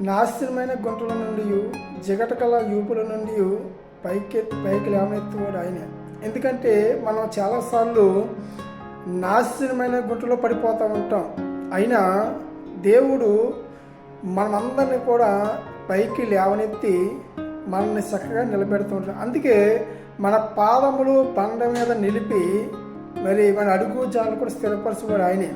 నాశనమైన గుంటల నుండి జిగటకల యూపుల నుండి పైకి పైకి లేవనెత్తువాడు ఆయన. ఎందుకంటే మనం చాలాసార్లు నాశనమైన గుంటలో పడిపోతూ ఉంటాం. అయినా దేవుడు మనమందరినీ కూడా పైకి లేవనెత్తి మనల్ని చక్కగా నిలబెడుతూ ఉంటాడు. అందుకే మన పాదములు బండ మీద నిలిపి మరి మన అడుగు జాలు కూడా స్థిరపరచుకోడు ఆయనే.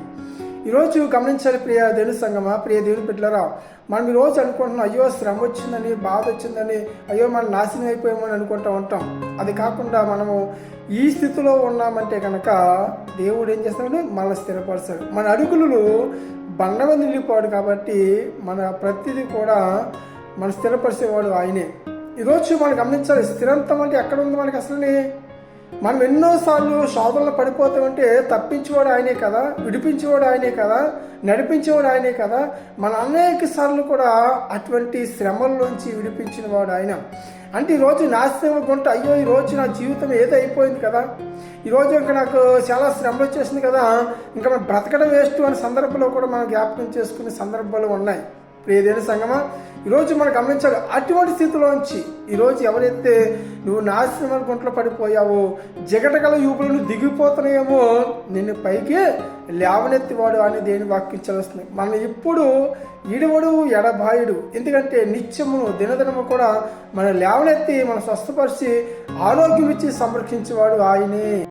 ఈరోజు గమనించాలి ప్రియ దేవుని సంగమా? ప్రియ దేవుని బిడ్డలరా మనం ఈరోజు అనుకుంటున్నాం అయ్యో శ్రమ వచ్చిందని బాధ వచ్చిందని అయ్యో మనం నాశనం అయిపోయామని అనుకుంటూ ఉంటాం. అది కాకుండా మనము ఈ స్థితిలో ఉన్నామంటే కనుక దేవుడు ఏం చేస్తాడు? మనల్ని స్థిరపరుస్తాడు. మన అడుగులు బండ మీద కాబట్టి మన ప్రతిదీ కూడా మన స్థిరపరిచేవాడు ఆయనే. ఈరోజు మనం గమనించాలి స్థిరంతం అంటే ఎక్కడ ఉంది మనకి అసలు మనం ఎన్నోసార్లు శోధనలు పడిపోతామంటే తప్పించేవాడు ఆయనే కదా విడిపించేవాడు ఆయనే కదా నడిపించేవాడు ఆయనే కదా. మన అనేక సార్లు కూడా అటువంటి శ్రమల్లోంచి విడిపించిన వాడు ఆయన. అంటే ఈరోజు నాశనం గుంట అయ్యో ఈ రోజు నా జీవితం ఏదో అయిపోయింది కదా ఈరోజు ఇంకా నాకు చాలా శ్రమలు వచ్చేసింది కదా. ఇంకా మనం బ్రతకడం వేస్ట్ అనే సందర్భంలో కూడా మనం జ్ఞాపకం చేసుకునే సందర్భాలు ఉన్నాయి. ప్రియదేని సంగమా? ఈరోజు మనం గమనించాలి అటువంటి స్థితిలోంచి ఈరోజు ఎవరైతే నువ్వు నాశనమైన గుంటలో పడిపోయావో జగటగల యూపులు నువ్వు దిగిపోతున్నాయేమో నిన్ను పైకి లేవనెత్తివాడు అని దేని వాక్యం చదువుతుంది మనం ఇప్పుడు ఇడవడు ఎడబాయుడు. ఎందుకంటే నిత్యము దినదినము కూడా మన లేవనెత్తి మన స్వస్థపరిచి ఆరోగ్యం ఇచ్చి సంరక్షించేవాడు ఆయనే.